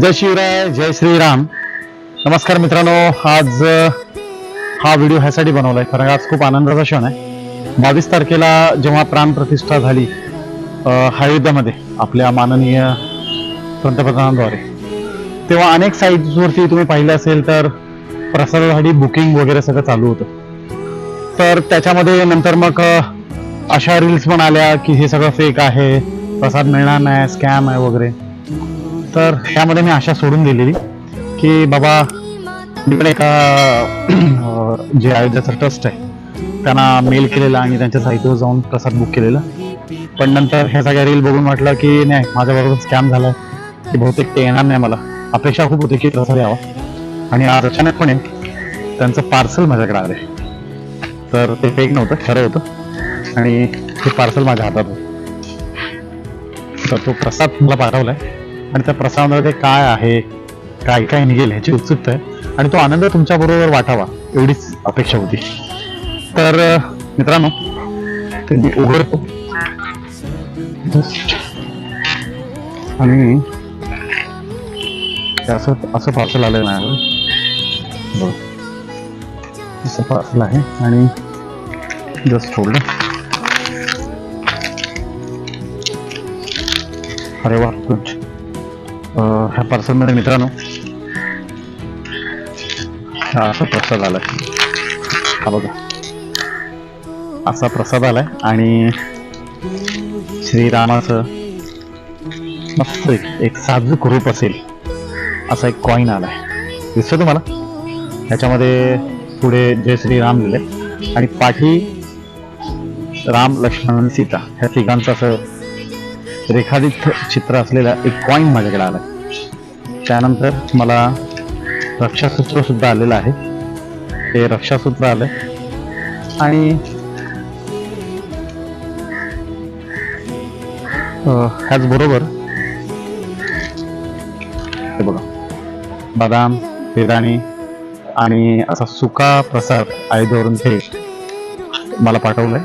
जय शिवराय जय श्रीराम. नमस्कार मित्रांनो आज हा व्हिडिओ ह्यासाठी बनवलाय कारण आज खूप आनंदाचा क्षण आहे. बावीस तारखेला जेव्हा प्राणप्रतिष्ठा झाली अयोध्यामध्ये आपल्या माननीय पंतप्रधानांद्वारे तेव्हा अनेक साईट्सवरती तुम्ही पाहिलं असेल तर प्रसादासाठी बुकिंग वगैरे सगळं चालू होतं. तर त्याच्यामध्ये नंतर मग अशा रील्स पण आल्या की हे सगळं फेक आहे प्रसाद मिळणार नाही स्कॅम आहे वगैरे. तर त्यामध्ये मी आशा सोडून दिलेली की बाबा मी एका जे अयोध्याचं ट्रस्ट आहे त्यांना मेल केलेला आणि त्यांच्या साईटवर जाऊन प्रसाद बुक केलेला. पण नंतर ह्या सगळ्या रील बघून म्हटलं की नाही माझ्याबरोबर स्कॅम झाला की बहुतेक ते येणार नाही मला. अपेक्षा खूप होती की प्रसाद यावा. आणि आज अचानकपणे त्यांचं पार्सल माझ्याकडे आलंय. तर ते फेक नव्हतं खरं होतं. आणि ते पार्सल माझ्या हातात होतं. तर तो प्रसाद मला पाठवला आहे आणि त्या प्रसादामध्ये काय आहे काय काय निघेल ह्याची उत्सुकता आहे. आणि तो आनंद तुमच्या बरोबर वाटावा एवढीच अपेक्षा होती. तर मित्रांनो ते मी उघडतो. आणि असं असं पार्सल आलं नाही बघ. असं पार्सल आहे आणि जस्ट फोल्ड अरे वा गुड ह्या पार्सलमध्ये मित्रांनो. हा असा प्रसाद आलाय. हा बघा. असा प्रसाद आलाय आणि श्रीरामाचं मस्त एक एक साजूक रूप असेल असा एक कॉईन आलाय. दिसतो तुम्हाला? ह्याच्यामध्ये पुढे जय श्रीराम लिहिले आणि पाठी राम लक्ष्मण सीता ह्या तिघांचं असं रेखादित चित्र असलेला एक कॉईन माझ्याकडे आला त्यानंतर मला रक्षासूत्र सुद्धा आलेलं आहे. ते रक्षासूत्र आलं. आणि ह्याचबरोबर हे बघा. बदाम बिर्याणी आणि असा सुका प्रसाद आयुधवरून ते मला पाठवलंय.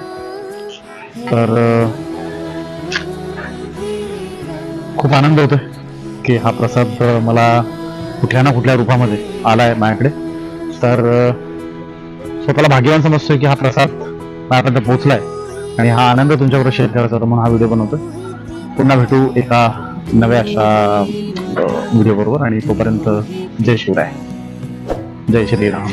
तर खूप आनंद होतोय की हा प्रसाद मला कुठल्या ना कुठल्या रूपामध्ये आलाय माझ्याकडे. तर स्वतःला भाग्यवान समजतोय की हा प्रसाद माझ्यापर्यंत पोहोचलाय आणि हा आनंद तुमच्याबरोबर शेअर करायचा होता म्हणून हा व्हिडिओ बनवतो पुन्हा भेटू एका नव्या अशा व्हिडिओ बरोबर आणि तोपर्यंत जय शिवराय. जय श्रीराम.